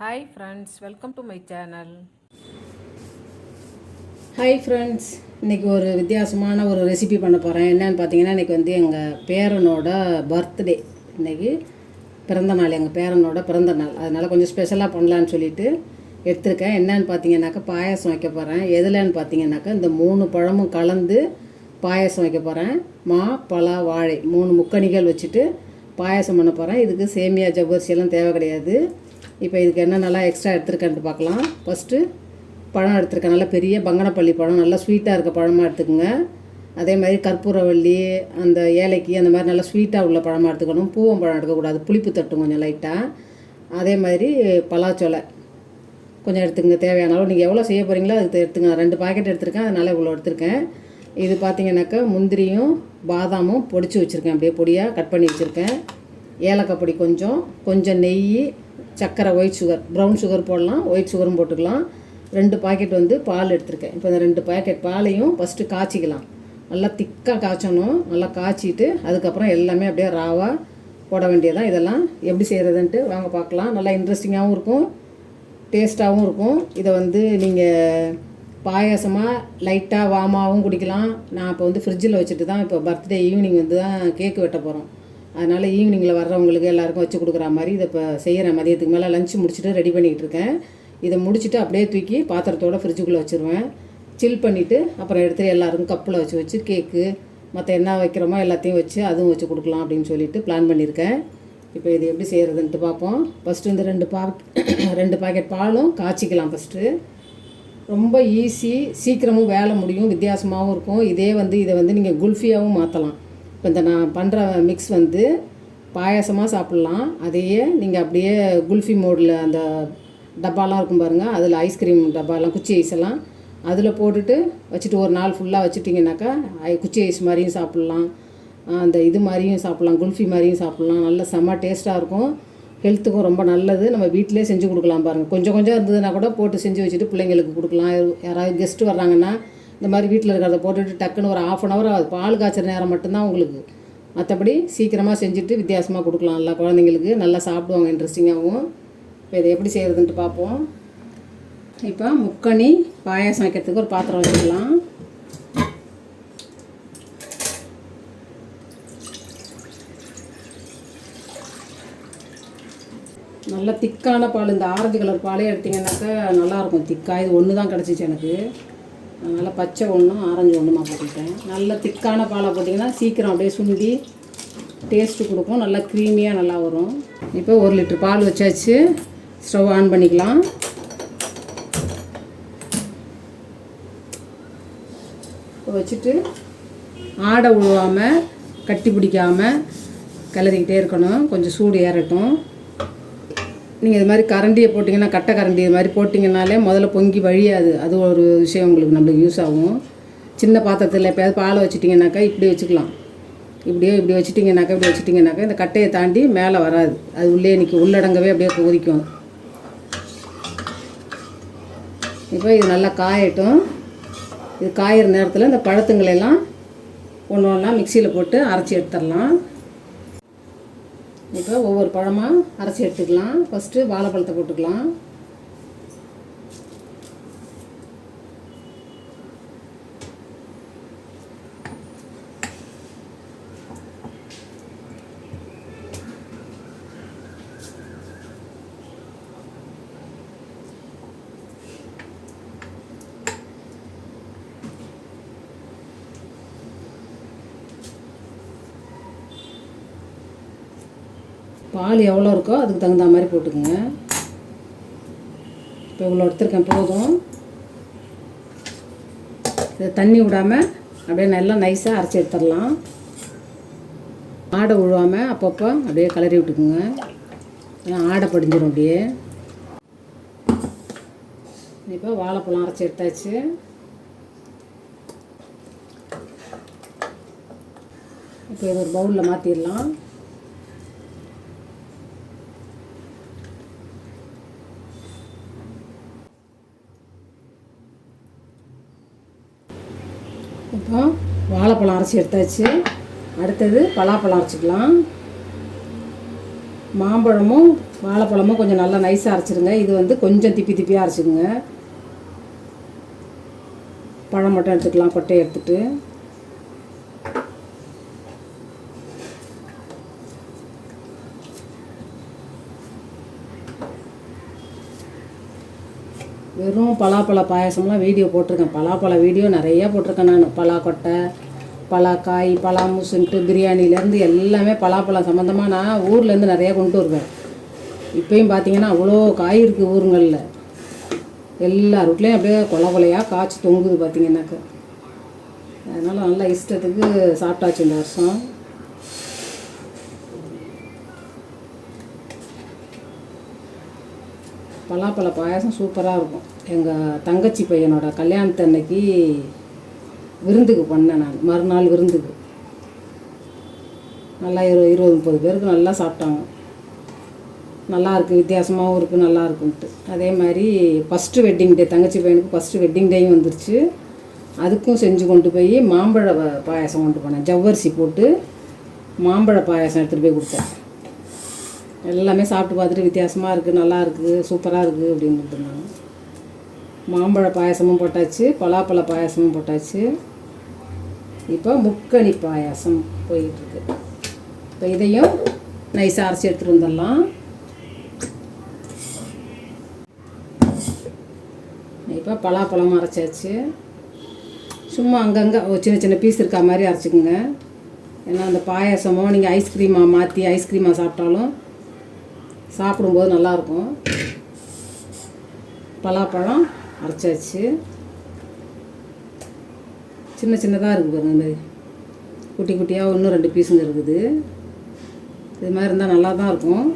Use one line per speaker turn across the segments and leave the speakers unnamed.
Hi friends welcome to my channel
hi friends இன்றைக்கி ஒரு வித்தியாசமான ஒரு ரெசிபி பண்ண போகிறேன் என்னன்னு பார்த்தீங்கன்னா இன்றைக்கி வந்து எங்கள் பேரனோட பர்த்டே இன்றைக்கி பிறந்த நாள் எங்கள் பேரனோட பிறந்த நாள். அதனால் கொஞ்சம் ஸ்பெஷலாக பண்ணலான்னு சொல்லிட்டு எடுத்திருக்கேன். என்னன்னு பார்த்தீங்கன்னாக்கா பாயாசம் வைக்க போகிறேன் எதுலன்னு பார்த்தீங்கன்னாக்கா இந்த மூணு பழமும் கலந்து பாயாசம் வைக்க போகிறேன் மா பலா வாழை மூணு முக்கணிகள் வச்சுட்டு பாயாசம் பண்ண போகிறேன் இதுக்கு சேமியா ஜவ்வரிசியெல்லாம் தேவை கிடையாது. இப்போ இதுக்கு என்ன நல்லா எக்ஸ்ட்ரா எடுத்துருக்கேன்ட்டு பார்க்கலாம். ஃபஸ்ட்டு பழம் எடுத்துருக்கேன். நல்லா பெரிய பங்கனப்பள்ளி பழம். நல்லா ஸ்வீட்டாக இருக்க பழமாக எடுத்துக்கோங்க. அதே மாதிரி கற்பூரவள்ளி அந்த ஏலைக்கு அந்த மாதிரி நல்லா ஸ்வீட்டாக உள்ள பழமாக எடுத்துக்கணும். பூவம் பழம் எடுக்கக்கூடாது. புளிப்பு தட்டும் கொஞ்சம் லைட்டாக அதே மாதிரி பலாச்சொலை கொஞ்சம் எடுத்துக்கங்க. தேவையான அளவு. நீங்கள் எவ்வளோ செய்ய போகிறீங்களோ அதுக்கு எடுத்துங்க ரெண்டு பாக்கெட் எடுத்திருக்கேன். அதனால் இவ்வளோ எடுத்திருக்கேன். இது பார்த்தீங்கன்னாக்கா முந்திரியும் பாதாமும் பொடிச்சு வச்சுருக்கேன். அப்படியே பொடியாக கட் பண்ணி வச்சுருக்கேன். ஏலக்காய் பொடி கொஞ்சம். கொஞ்சம் நெய் சர்க்கரை ஒயிட் சுகர் ப்ரௌன் சுகர் போடலாம் ஒயிட் சுகரும் போட்டுக்கலாம். ரெண்டு பாக்கெட் வந்து பால் எடுத்திருக்கேன். இப்போ இந்த ரெண்டு பாக்கெட் பாலையும் ஃபஸ்ட்டு காய்ச்சிக்கலாம். நல்லா திக்காக காய்ச்சணும். நல்லா காய்ச்சிட்டு அதுக்கப்புறம் எல்லாமே அப்படியே ராவாக போட வேண்டியதான் இதெல்லாம் எப்படி செய்கிறதுன்ட்டு வாங்க பார்க்கலாம். நல்லா இன்ட்ரெஸ்டிங்காகவும் இருக்கும். டேஸ்ட்டாகவும் இருக்கும். இதை வந்து நீங்கள் பாயாசமாக லைட்டாக வாமாவும் குடிக்கலாம். நான் இப்போ வந்து ஃப்ரிட்ஜில் வச்சுட்டு தான் இப்போ பர்த்டே ஈவினிங் வந்து தான் கேக்கு வெட்ட போகிறோம் அதனால் ஈவினிங்கில் வர்றவங்களுக்கு எல்லாருக்கும் வச்சு கொடுக்குற மாதிரி இதை இப்போ செய்கிறேன் மதியத்துக்கு மேலே லஞ்ச் முடிச்சுட்டு ரெடி பண்ணிகிட்டு இருக்கேன். இதை முடிச்சுட்டு அப்படியே தூக்கி பாத்திரத்தோட ஃப்ரிட்ஜுக்குள்ளே வச்சுருவேன். சில் பண்ணிவிட்டு அப்புறம் எடுத்து எல்லாருக்கும் கப்பில் வச்சு வச்சு கேக்கு மற்ற என்ன வைக்கிறோமோ எல்லாத்தையும் வச்சு அதுவும் வச்சு கொடுக்கலாம் அப்படின்னு சொல்லிட்டு பிளான் பண்ணியிருக்கேன் இப்போ இது எப்படி செய்கிறதுன்ட்டு பார்ப்போம். ஃபஸ்ட்டு இந்த ரெண்டு பா ரெண்டு பாக்கெட் பாலும் காய்ச்சிக்கலாம் ஃபஸ்ட்டு ரொம்ப ஈஸி சீக்கிரமும் வேலை முடியும் வித்தியாசமாகவும் இருக்கும். இதே வந்து இதை வந்து நீங்கள் குல்ஃபியாகவும் மாற்றலாம் இப்போ இந்த நான் பண்ணுற மிக்ஸ் வந்து பாயாசமாக சாப்பிட்லாம். அதையே நீங்கள் அப்படியே குல்ஃபி மோடில் அந்த டப்பாலாம் இருக்கும் பாருங்கள் அதில் ஐஸ்கிரீம் டப்பாலாம் குச்சி ஐஸ் எல்லாம் அதில் போட்டுட்டு வச்சுட்டு ஒரு நாள் ஃபுல்லாக வச்சுட்டிங்கனாக்கா ஐ- குச்சி ஐஸ் மாதிரியும் சாப்பிட்லாம். அந்த இது மாதிரியும் சாப்பிட்லாம் குல்ஃபி மாதிரியும் சாப்பிட்லாம். நல்ல செம்ம டேஸ்ட்டாக இருக்கும். ஹெல்த்துக்கும் ரொம்ப நல்லது. நம்ம வீட்டிலே செஞ்சு கொடுக்கலாம் பாருங்கள் கொஞ்சம் கொஞ்சம் இருந்ததுன்னா கூட போட்டு செஞ்சு வச்சுட்டு பிள்ளைங்களுக்கு கொடுக்கலாம். யாராவது கெஸ்ட்டு வர்றாங்கன்னா இந்த மாதிரி வீட்டில் இருக்கிறத போட்டுட்டு டக்குன்னு ஒரு ஆஃப் அன் ஹவர் ஆகுது பால் காய்ச்சற நேரம் மட்டும்தான் உங்களுக்கு மற்றபடி சீக்கிரமாக செஞ்சுட்டு வித்தியாசமாக கொடுக்கலாம். நல்லா குழந்தைங்களுக்கு நல்லா சாப்பிடுவாங்க இன்ட்ரெஸ்டிங்காகவும் இப்போ இதை எப்படி செய்கிறதுன்ட்டு பார்ப்போம். இப்போ முக்கணி பாயாசம் வைக்கிறதுக்கு ஒரு பாத்திரம் வச்சுக்கலாம். நல்ல திக்கான பால் இந்த ஆரஞ்சு கலர் பாலே எடுத்திங்கன்னாக்கா நல்லாயிருக்கும் திக்காக இது ஒன்று தான் கிடச்சிச்சு எனக்கு. அதனால் பச்சை ஒன்றும் ஆரஞ்சு ஒன்றுமா போட்டுக்கிட்டேன். நல்ல திக்கான பாலை போட்டிங்கன்னா சீக்கிரம் அப்படியே சுண்டி டேஸ்ட்டு கொடுக்கும். நல்லா க்ரீமியாக நல்லா வரும். இப்போ ஒரு லிட்டர் பால் வச்சாச்சு. ஸ்டவ் ஆன் பண்ணிக்கலாம். இப்போ வச்சுட்டு ஆடை உழுவாமல் கட்டி பிடிக்காமல் கிளறிக்கிட்டே இருக்கணும். கொஞ்சம் சூடு ஏறட்டும். நீங்கள் இது மாதிரி கரண்டியை போட்டிங்கன்னா கட்டை கரண்டி இது மாதிரி போட்டிங்கனாலே முதல்ல பொங்கி வழியாது. அது ஒரு விஷயம் உங்களுக்கு நம்மளுக்கு யூஸ் ஆகும். சின்ன பாத்திரத்தில் எப்போயாவது பால் வச்சுட்டிங்கனாக்கா இப்படி வச்சுக்கலாம். இப்படியோ இப்படி வச்சுட்டிங்கனாக்கா இப்படி வச்சுட்டிங்கனாக்கா இந்த கட்டையை தாண்டி மேலே வராது. அது உள்ளே இன்றைக்கி உள்ளடங்கவே அப்படியே கொதிக்கும். இப்போ இது நல்லா காயட்டும். இது காயிற நேரத்தில் இந்த பழத்துங்களெல்லாம் ஒன்று ஒன்றா மிக்சியில் போட்டு அரைச்சி எடுத்துடலாம். இப்போ ஒவ்வொரு பழமாக அரைச்சி எடுத்துக்கலாம். ஃபஸ்ட்டு வாழைப்பழத்தை போட்டுக்கலாம். பால் எவ்வளோ இருக்கோ அதுக்கு தகுந்த மாதிரி போட்டுக்கோங்க. இப்போ இவ்வளோ எடுத்துருக்கேன் போதும். இதை தண்ணி விடாமல் அப்படியே நல்லா நைஸாக அரைச்சி எடுத்துடலாம். ஆடை விழுவாமல் அப்பப்போ அப்படியே கிளறி விட்டுக்குங்க. ஏன்னா ஆடை படிஞ்சிடும் அப்படியே. இப்போ வாழைப்பழம் அரைச்சி எடுத்தாச்சு. இப்போ இது ஒரு பவுலில் மாற்றிடலாம் இப்போ வாழைப்பழம் அரைச்சி எடுத்தாச்சு. அடுத்தது பலாப்பழம் அரைச்சிக்கலாம். மாம்பழமும் வாழைப்பழமும் கொஞ்சம் நல்லா நைஸாக அரைச்சிருங்க. இது வந்து கொஞ்சம் திப்பி திப்பியாக அரைச்சிக்கோங்க. பழம் மட்டும் எடுத்துக்கலாம் கொட்டையை எடுத்துகிட்டு வெறும் பலாப்பழ பாயசம்லாம் வீடியோ போட்டிருக்கேன். பலாப்பழ வீடியோ நிறையா போட்டிருக்கேன் நான். பலாக்கொட்டை பலாக்காய் பலா முசுன்ட்டு பிரியாணிலேருந்து எல்லாமே பலாப்பழம் சம்மந்தமாக நான் ஊர்லேருந்து நிறையா கொண்டு வருவேன். இப்போயும் பார்த்தீங்கன்னா அவ்வளோ காய் இருக்குது ஊருங்களில். எல்லா ரூட்லேயும் அப்படியே கொலை கொலையாக காய்ச்சி தொங்குது பார்த்தீங்கன்னாக்க. அதனால் நல்லா இஷ்டத்துக்கு சாப்பிட்டாச்சு இந்த வருஷம். பலாப்பழ பாயாசம் சூப்பராக இருக்கும். எங்கள் தங்கச்சி பையனோட கல்யாணத்து அன்னைக்கு விருந்துக்கு பண்ணேன் நான். மறுநாள் விருந்துக்கு. நல்லா இரு இருபது முப்பது பேருக்கு நல்லா சாப்பிட்டாங்க. நல்லா இருக்குது வித்தியாசமாகவும் இருக்குது நல்லா இருக்குன்ட்டு. அதே மாதிரி ஃபஸ்ட்டு வெட்டிங் டே தங்கச்சி பையனுக்கு ஃபஸ்ட்டு வெட்டிங் டேயும் வந்துருச்சு. அதுக்கும் செஞ்சு கொண்டு போய் மாம்பழ பாயாசம் கொண்டு போனேன். ஜவ்வரிசி போட்டு மாம்பழ பாயாசம் எடுத்துகிட்டு போய் கொடுத்தேன். எல்லாமே சாப்பிட்டு பார்த்துட்டு வித்தியாசமாக இருக்குது நல்லா இருக்குது சூப்பராக இருக்குது அப்படின்னு சொன்னாங்க மாம்பழ பாயாசமும் போட்டாச்சு பலாப்பழ பாயாசமும் போட்டாச்சு. இப்போ முக்கணி பாயாசம் போயிட்டுருக்கு இப்போ இதையும் நைஸாக அரைச்சி எடுத்துகிட்டு வந்துடலாம். இப்போ பலாப்பழம் அரைச்சாச்சு. சும்மா அங்கங்கே ஒரு சின்ன சின்ன பீஸ் இருக்கா மாதிரி அரைச்சிக்கோங்க. ஏன்னா அந்த பாயாசமோ நீங்கள் ஐஸ்கிரீமாக மாற்றி ஐஸ்கிரீமாக சாப்பிட்டாலும் சாப்பிடும்போது நல்லாயிருக்கும். பலாப்பழம் அரைச்சாச்சு. சின்ன சின்னதாக இருக்குது பாருங்கள் இந்த மாதிரி. குட்டி குட்டியாக இன்னும் ரெண்டு பீஸுங்க இருக்குது. இது மாதிரி இருந்தால் நல்லா தான் இருக்கும்.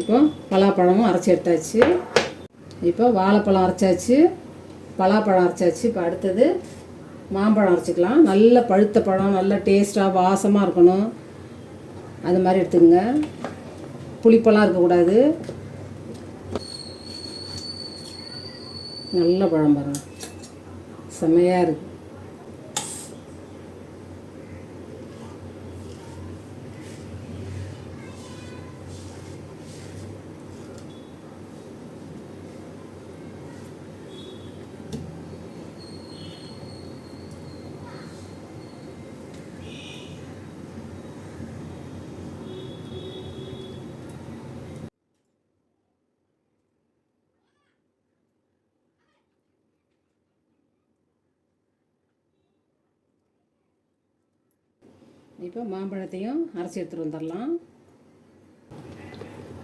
இப்போ பலாப்பழமும் அரைச்சி எடுத்தாச்சு. இப்போ வாழைப்பழம் அரைச்சாச்சு. பலாப்பழம் அரைச்சாச்சு. இப்போ அடுத்தது மாம்பழம் அரைச்சிக்கலாம். நல்ல பழுத்த பழம் நல்ல டேஸ்ட்டாக வாசமாக இருக்கணும். அது மாதிரி எடுத்துக்கோங்க. புளிப்பெல்லாம் இருக்கக்கூடாது. நல்ல பழம் பாருங்க. செம்மையாக இருக்குது இப்போ மாம்பழத்தையும் அரைச்சி எடுத்துகிட்டு வந்துடலாம்.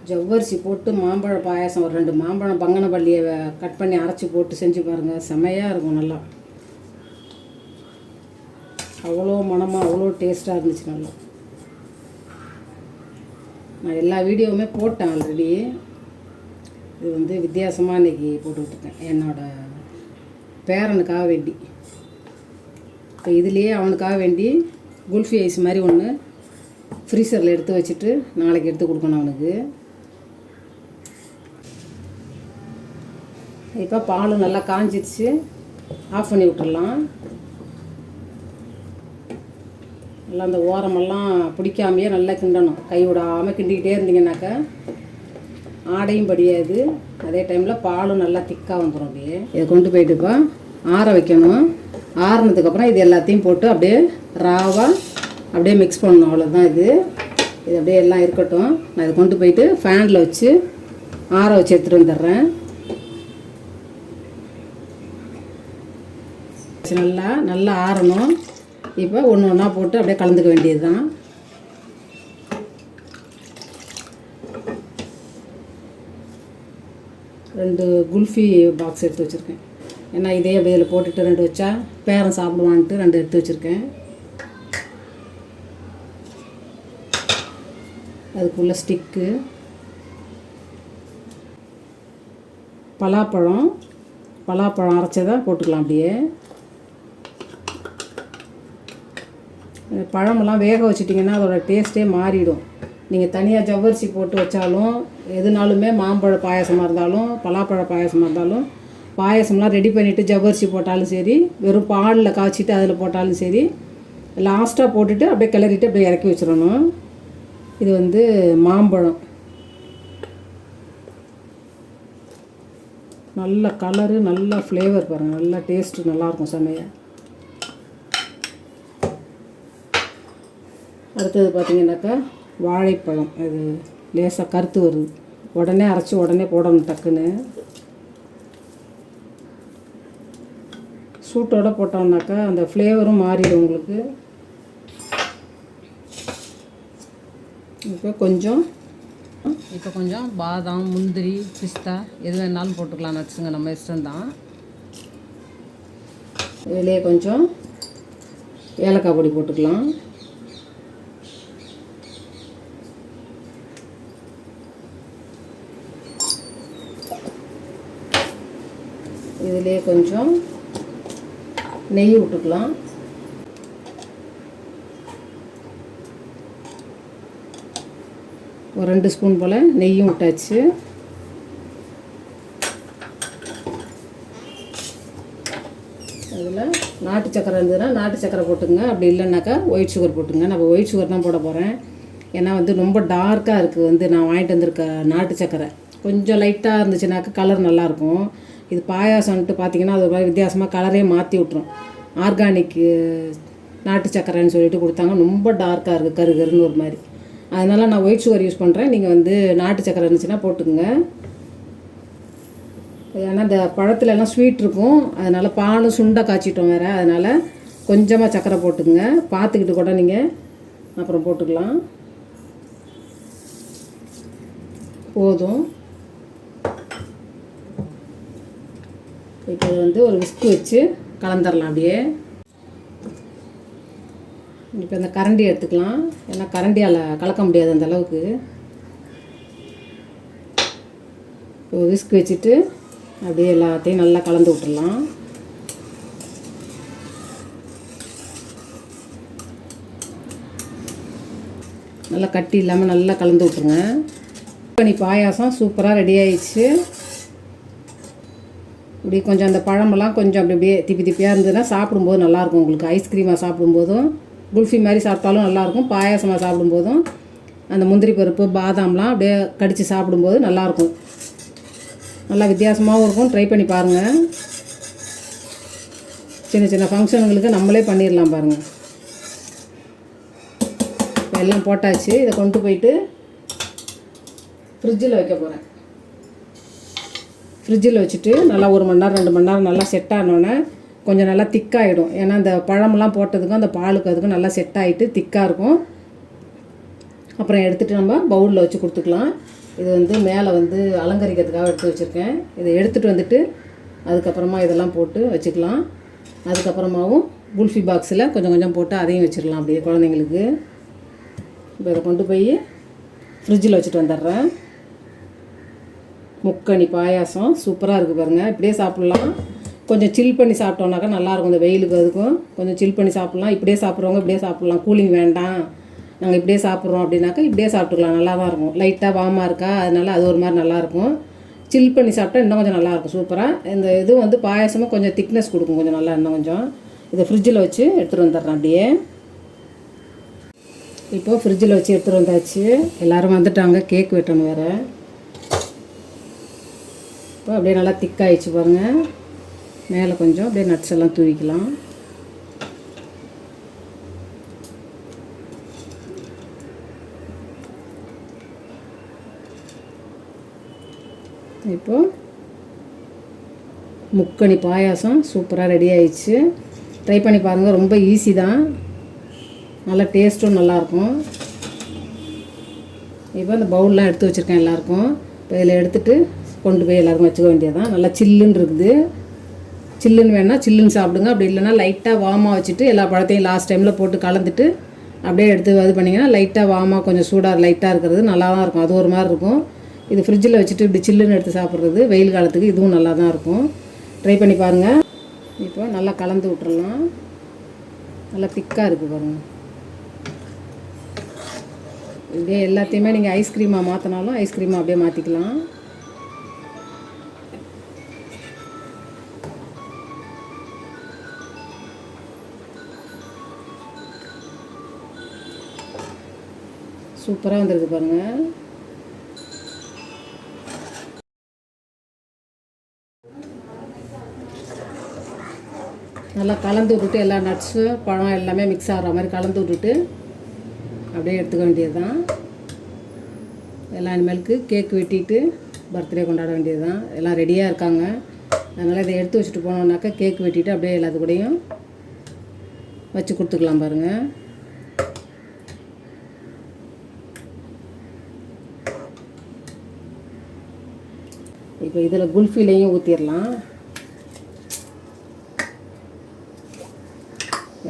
ஜவ்வரிசி போட்டு மாம்பழ பாயாசம் ஒரு ரெண்டு மாம்பழம் பங்கனப்பள்ளியை கட் பண்ணி அரைச்சி போட்டு செஞ்சு பாருங்கள் செமையாக இருக்கும் நல்லா. அவ்வளோ மணமாக அவ்வளோ டேஸ்ட்டாக இருந்துச்சு நல்லா. நான் எல்லா வீடியோவுமே போட்டேன் ஆல்ரெடி இது வந்து வித்தியாசமாக இன்றைக்கி போட்டுக்கிட்டுருக்கேன் என்னோட பேரனுக்காக வேண்டி. இப்போ இதுலேயே அவனுக்காக வேண்டி குல்ஃபி ஐஸ் மாதிரி ஒன்று ஃப்ரீசரில் எடுத்து வச்சுட்டு நாளைக்கு எடுத்து கொடுக்கணும் அவனுக்கு. இப்போ பால் நல்லா காஞ்சிடுச்சு ஆஃப் பண்ணி விட்டுடலாம் நல்லா அந்த ஓரமெல்லாம் பிடிக்காமையே நல்லா கிண்டணும். கை விடாமல் கிண்டிக்கிட்டே இருந்தீங்கன்னாக்கா ஆடையும் படியாது. அதே டைமில் பாலும் நல்லா திக்காக வந்துடும் அப்படியே. இதை கொண்டு போயிட்டுப்பா ஆற வைக்கணும். ஆறினதுக்கப்புறம் இது எல்லாத்தையும் போட்டு அப்படியே ராவாக அப்படியே மிக்ஸ் பண்ணணும். அவ்வளோதான் இது. இது அப்படியே எல்லாம் இருக்கட்டும். நான் இதை கொண்டு போயிட்டு ஃபேனில் வச்சு ஆற வச்சு எடுத்துகிட்டு வந்துடுறேன். நல்லா நல்லா ஆறணும். இப்போ ஒன்று ஒன்றா போட்டு அப்படியே கலந்துக்க வேண்டியது தான் ரெண்டு குல்ஃபி பாக்ஸ் எடுத்து வச்சுருக்கேன். ஏன்னா இதே அப்படியே இதில் போட்டுட்டு ரெண்டு வச்சா பேரன் சாப்பிடுவான்ட்டு ரெண்டு எடுத்து வச்சுருக்கேன். அதுக்குள்ள ஸ்டிக்கு பலாப்பழம் பலாப்பழம் அரைச்சதை போட்டுக்கலாம் அப்படியே. பழமெல்லாம் வேக வச்சிட்டிங்கன்னா அதோட டேஸ்ட்டே மாறிடும். நீங்கள் தனியாக ஜவ்வரிசி போட்டு வச்சாலும் எதுனாலுமே மாம்பழ பாயசமாக இருந்தாலும் பலாப்பழ பாயசமாக இருந்தாலும் பாயசம்லாம் ரெடி பண்ணிவிட்டு ஜவ்வரிசி போட்டாலும் சரி வெறும் பாலில் காய்ச்சிட்டு அதில் போட்டாலும் சரி லாஸ்ட்டாக போட்டுட்டு அப்படியே கிளறிட்டு அப்படியே இறக்கி வச்சிடணும். இது வந்து மாம்பழம். நல்ல கலரு நல்ல ஃப்ளேவர் பாருங்கள் நல்ல டேஸ்ட்டு நல்லாயிருக்கும் செமையாக அடுத்தது பார்த்தீங்கன்னாக்கா வாழைப்பழம். இது லேசாக கருத்து வருது. உடனே அரைச்சி உடனே போடணும் டக்குன்னு. சூட்டோட போட்டோம்னாக்கா அந்த ஃப்ளேவரும் மாறிடும் உங்களுக்கு. இப்போ கொஞ்சம். இப்போ கொஞ்சம் பாதாம் முந்திரி பிஸ்தா எது வேணாலும் போட்டுக்கலாம் நட்ஸுங்க. நம்ம இஷ்டம்தான். இதுலேயே கொஞ்சம் ஏலக்காய் பொடி போட்டுக்கலாம். இதுலேயே கொஞ்சம் நெய் விட்டுக்கலாம். ஒரு ரெண்டு ஸ்பூன் போல் நெய்யும் விட்டாச்சு. அதில் நாட்டு சக்கரை இருந்ததுன்னா நாட்டு சக்கரை போட்டுங்க. அப்படி இல்லைன்னாக்கா ஒயிட் சுகர் போட்டுங்க. நம்ம ஒயிட் சுகர் தான் போட போகிறேன் ஏன்னா வந்து ரொம்ப டார்க்காக இருக்குது வந்து நான் வாங்கிட்டு வந்திருக்க நாட்டு சக்கரை கொஞ்சம் லைட்டாக இருந்துச்சுனாக்கா கலர் நல்லாயிருக்கும் இது பாயாசம்ன்ட்டு பார்த்தீங்கன்னா அது ஒரு மாதிரி வித்தியாசமாக கலரே மாற்றி விட்ரும் ஆர்கானிக்கு நாட்டு சக்கரைன்னு சொல்லிட்டு கொடுத்தாங்க. ரொம்ப டார்க்காக இருக்குது கரு கருன்னு ஒரு மாதிரி. அதனால் நான் ஒயிட் சுகர் யூஸ் பண்ணுறேன் நீங்கள் வந்து நாட்டு சக்கரை இருந்துச்சுன்னா போட்டுக்கோங்க. ஏன்னா இந்த பழத்துல எல்லாம் ஸ்வீட் இருக்கும். அதனால் பாலும் சுண்டை காய்ச்சிட்டோம் வேறு. அதனால் கொஞ்சமாக சக்கரை போட்டுக்குங்க. பார்த்துக்கிட்டு கூட நீங்கள் அப்புறம் போட்டுக்கலாம். போதும். இப்போ வந்து ஒரு விஸ்கு வச்சு கலந்துடலாம் அப்படியே. இப்போ இந்த கரண்டி எடுத்துக்கலாம். ஏன்னா கரண்டியால் கலக்க முடியாது அந்த அளவுக்கு. இப்போ விஸ்க் வச்சுட்டு அப்படியே எல்லாத்தையும் நல்லா கலந்து விட்டுடலாம் நல்லா கட்டி இல்லாமல் நல்லா கலந்து விட்ருங்க பண்ணி பாயாசம் சூப்பராக ரெடி ஆயிடுச்சு. இப்படி கொஞ்சம் அந்த பழமெல்லாம் கொஞ்சம் அப்படி அப்படியே திப்பி திப்பியாக இருந்ததுன்னா சாப்பிடும்போது நல்லாயிருக்கும். உங்களுக்கு ஐஸ்கிரீமாக சாப்பிடும்போதும் குல்ஃபி மாதிரி சாப்பிட்டாலும் நல்லாயிருக்கும். பாயாசமாக சாப்பிடும்போதும் அந்த முந்திரி பருப்பு பாதாம்லாம் அப்படியே கடித்து சாப்பிடும்போது நல்லாயிருக்கும். நல்லா வித்தியாசமாகவும் இருக்கும். ட்ரை பண்ணி பாருங்கள் சின்ன சின்ன ஃபங்க்ஷனுங்களுக்கு நம்மளே பண்ணிடலாம் பாருங்கள் இப்போ எல்லாம் போட்டாச்சு. இதை கொண்டு போயிட்டு ஃப்ரிட்ஜில் வைக்க போகிறேன் ஃப்ரிட்ஜில் வச்சுட்டு நல்லா ஒரு மணி நேரம் ரெண்டு மணி நேரம் நல்லா செட் ஆனோடனே கொஞ்சம் நல்லா திக்காகிடும் ஏன்னா அந்த பழமெல்லாம் போட்டதுக்கும் அந்த பாலுக்கு அதுக்கும் நல்லா செட் ஆகிட்டு திக்காக இருக்கும். அப்புறம் எடுத்துகிட்டு நம்ம பவுலில் வச்சு கொடுத்துக்கலாம். இது வந்து மேலே வந்து அலங்கரிக்கிறதுக்காக எடுத்து வச்சுருக்கேன். இதை எடுத்துகிட்டு வந்துட்டு அதுக்கப்புறமா இதெல்லாம் போட்டு வச்சுக்கலாம். அதுக்கப்புறமாவும் குல்ஃபி பாக்ஸில் கொஞ்சம் கொஞ்சம் போட்டு அதையும் வச்சிடலாம் அப்படியே குழந்தைங்களுக்கு. இப்போ இதை கொண்டு போய் ஃப்ரிட்ஜில் வச்சுட்டு வந்துடுறேன். முக்கணி பாயாசம். சூப்பராக இருக்குது பாருங்கள் இப்படியே சாப்பிட்லாம். கொஞ்சம் சில் பண்ணி சாப்பிட்டோம்னாக்கா நல்லாயிருக்கும். இந்த வெயிலுக்கு அதுக்கும் கொஞ்சம் சில் பண்ணி சாப்பிட்லாம். இப்படியே சாப்பிட்றவங்க இப்படியே சாப்பிட்லாம். கூலிங் வேண்டாம். நாங்கள் இப்படியே சாப்பிட்றோம் அப்படின்னாக்கா இப்படியே சாப்பிட்டுக்கலாம். நல்லா தான் இருக்கும் லைட்டாக வாமாக இருக்கா? அதனால அது ஒரு மாதிரி நல்லாயிருக்கும். சில் பண்ணி சாப்பிட்டா இன்னும் கொஞ்சம் நல்லாயிருக்கும். சூப்பராக இந்த இது வந்து பாயாசமும் கொஞ்சம் திக்னஸ் கொடுக்கும். கொஞ்சம் நல்லா இன்னும் கொஞ்சம். இதை ஃப்ரிட்ஜில் வச்சு எடுத்துகிட்டு வந்துடுறேன் அப்படியே. இப்போ ஃப்ரிட்ஜில் வச்சு எடுத்துகிட்டு வந்தாச்சு. எல்லோரும் வந்துட்டாங்க. கேக் வெட்டணும் வேறு. இப்போ அப்படியே நல்லா திக்காயிடுச்சு பாருங்கள் மேலே கொஞ்சம் அப்படியே நட்ஸ் எல்லாம் தூவிக்கலாம். இப்போ முக்கணி பாயாசம் சூப்பராக ரெடி ஆயிடுச்சு. ட்ரை பண்ணி பாருங்கள் ரொம்ப ஈஸி தான். நல்லா டேஸ்ட்டும் நல்லாயிருக்கும் இப்போ இந்த பவுல்லாம் எடுத்து வச்சுருக்கேன் எல்லாருக்கும். இப்போ இதில் எடுத்துகிட்டு கொண்டு போய் எல்லாருக்கும் வச்சுக்க வேண்டியதான் நல்லா சில்லுன்னு இருக்குது. சில்லுன்னு வேணால் சில்லுன்னு சாப்பிடுங்க. அப்படி இல்லைன்னா லைட்டாக வாமாக வச்சுட்டு எல்லா பழத்தையும் லாஸ்ட் டைமில் போட்டு கலந்துட்டு அப்படியே எடுத்து இது பண்ணிங்கன்னா லைட்டாக வாமாக கொஞ்சம் சூடாக லைட்டாக இருக்கிறது நல்லா தான் இருக்கும். அது ஒரு மாதிரி இருக்கும். இது ஃப்ரிட்ஜில் வச்சுட்டு இப்படி சில்லுன்னு எடுத்து சாப்பிட்றது வெயில் காலத்துக்கு இதுவும் நல்லா தான் இருக்கும். ட்ரை பண்ணி பாருங்கள் இப்போ நல்லா கலந்து விட்டுறலாம். நல்லா திக்காக இருக்குது பாருங்கள் இப்படியே எல்லாத்தையுமே நீங்கள் ஐஸ்கிரீமாக மாற்றினாலும் ஐஸ்கிரீமாக அப்படியே மாற்றிக்கலாம் சூப்பராக வந்திருக்கு பாருங்கள் நல்லா கலந்து விட்டுட்டு எல்லா நட்ஸு பழம் எல்லாமே மிக்ஸ் ஆகிற மாதிரி கலந்து விட்டுட்டு அப்படியே எடுத்துக்க வேண்டியது தான் எல்லா இனிமேலுக்கு கேக் வெட்டிட்டு பர்த்டே கொண்டாட வேண்டியது தான் எல்லாம் ரெடியாக இருக்காங்க. அதனால் இதை எடுத்து வச்சுட்டு போனோம்னாக்கா கேக் வெட்டிட்டு அப்படியே எல்லாத்து கூடயும் வச்சு கொடுத்துக்கலாம் பாருங்கள் இப்போ இதில் குல்ஃபிலையும் ஊற்றிடலாம்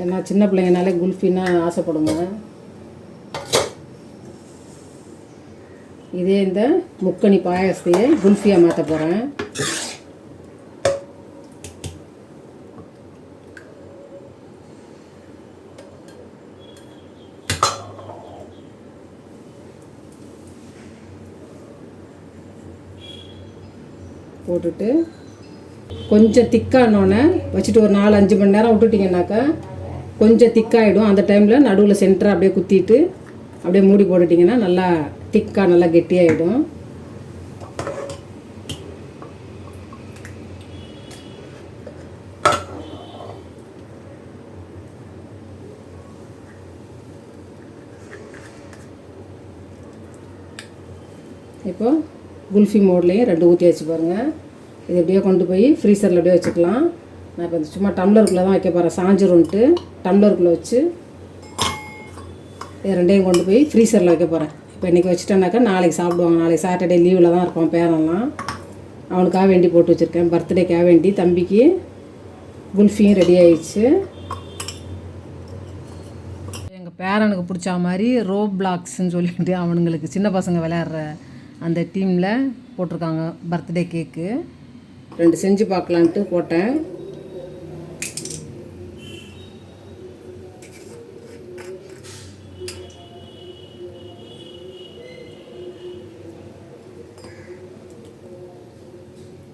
ஏன்னா சின்ன பிள்ளைங்கனாலே குல்ஃபின்னா ஆசைப்படுங்க. இதே இந்த முக்கணி பாயசத்தையே குல்ஃபியாக மாற்ற போகிறேன் போட்டுட்டு கொஞ்சம் திக்கானோடனே வச்சுட்டு ஒரு நாலு அஞ்சு மணி நேரம் விட்டுட்டிங்கனாக்கா கொஞ்சம் திக்காயிடும். அந்த டைமில் நடுவில் சென்டரை அப்படியே குத்திட்டு அப்படியே மூடி போட்டுட்டிங்கன்னா நல்லா திக்காக நல்லா கெட்டியாயிடும். இப்போது குல்ஃபி மோட்லேயும் ரெண்டு ஊற்றி வச்சு பாருங்கள் இது அப்படியே கொண்டு போய் ஃப்ரீசரில் அப்படியே வச்சுக்கலாம். நான் இப்போ சும்மா டம்ளருக்குள்ளே தான் வைக்க போகிறேன் சாஞ்சிரும்ன்ட்டு டம்ளருக்குள்ளே வச்சு இது ரெண்டையும் கொண்டு போய் ஃப்ரீசரில் வைக்க போகிறேன் இப்போ இன்றைக்கி வச்சுட்டேனாக்கா நாளைக்கு சாப்பிடுவாங்க. நாளைக்கு சாட்டர்டே லீவில் தான் இருப்பான் பேரெல்லாம் அவனுக்காக வேண்டி போட்டு வச்சுருக்கேன். பர்த்டேக்காக வேண்டி தம்பிக்கு குல்ஃபியும் ரெடி ஆயிடுச்சு. எங்கள் பேரனுக்கு பிடிச்ச மாதிரி ரோ பிளாக்ஸ்ன்னு சொல்லிட்டு அவனுங்களுக்கு சின்ன பசங்க விளையாடுற அந்த டீமில் போட்டிருக்காங்க பர்த்டே கேக்கு ரெண்டு செஞ்சு பார்க்கலான்ட்டு போட்டேன்.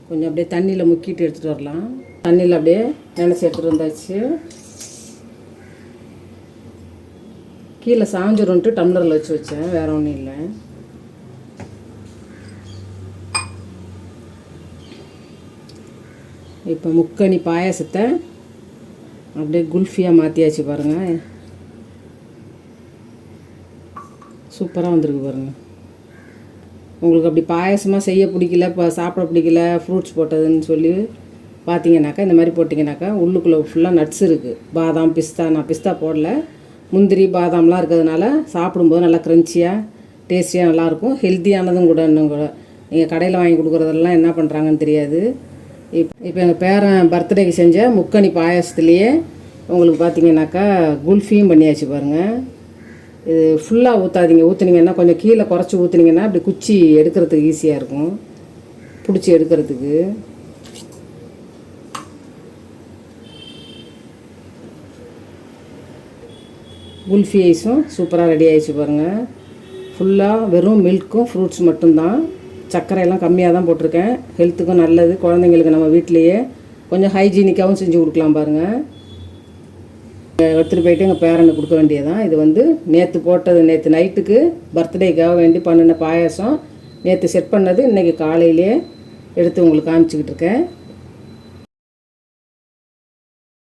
கொஞ்சம் அப்படியே தண்ணியில் முக்கிட்டு எடுத்துகிட்டு வரலாம். தண்ணியில் அப்படியே நினச்சி எடுத்துகிட்டு வந்தாச்சு. கீழே சாஞ்சிரும்ன்ட்டு டம்ளரில் வச்சு வச்சேன். வேற ஒன்றும் இல்லை. இப்போ முக்கணி பாயாசத்தை அப்படியே குல்ஃபியாக மாற்றியாச்சு பாருங்கள் சூப்பராக வந்திருக்கு பாருங்கள் உங்களுக்கு அப்படி பாயாசமாக செய்ய பிடிக்கல இப்போ சாப்பிட பிடிக்கல ஃப்ரூட்ஸ் போட்டதுன்னு சொல்லி பார்த்தீங்கன்னாக்கா இந்த மாதிரி போட்டிங்கனாக்கா உள்ளுக்குள்ளே ஃபுல்லாக நட்ஸ் இருக்குது பாதாம் பிஸ்தா நான் பிஸ்தா போடல. முந்திரி பாதாம்லாம் இருக்கிறதுனால சாப்பிடும்போது நல்லா க்ரன்ச்சியாக டேஸ்டியாக நல்லாயிருக்கும் ஹெல்த்தியானதும் கூட இன்னும் கூட. நீங்கள் கடையில் வாங்கி கொடுக்குறதெல்லாம் என்ன பண்ணுறாங்கன்னு தெரியாது. இப் இப்போ எங்கள் பேரன் பர்த்டேக்கு செஞ்ச முக்கணி பாயாசத்துலேயே உங்களுக்கு பார்த்தீங்கன்னாக்கா குல்ஃபியும் பண்ணியாச்சு பாருங்கள் இது ஃபுல்லாக ஊற்றாதீங்க ஊற்றுனீங்கன்னா கொஞ்சம் கீழே குறைச்சி ஊற்றுனீங்கன்னா அப்படி குச்சி எடுக்கிறதுக்கு ஈஸியாக இருக்கும். பிடிச்சி எடுக்கிறதுக்கு. குல்ஃபி ஐஸும் சூப்பராக ரெடி ஆயிடுச்சு பாருங்கள் ஃபுல்லாக வெறும் மில்க்கும் ஃப்ரூட்ஸ் மட்டும்தான். சர்க்கரையெல்லாம் கம்மியாக தான் போட்டிருக்கேன். ஹெல்த்துக்கும் நல்லது. குழந்தைங்களுக்கு நம்ம வீட்டிலையே கொஞ்சம் ஹைஜீனிக்காகவும் செஞ்சு கொடுக்கலாம் பாருங்கள் எடுத்துகிட்டு போயிட்டு எங்கள் பேரனுக்கு கொடுக்க வேண்டியதான் இது வந்து நேற்று போட்டது நேற்று நைட்டுக்கு பர்த்டேக்காக வேண்டி பண்ணின பாயாசம். நேற்று செட் பண்ணது இன்றைக்கி காலையிலே எடுத்து உங்களுக்கு காமிச்சிக்கிட்டு இருக்கேன்.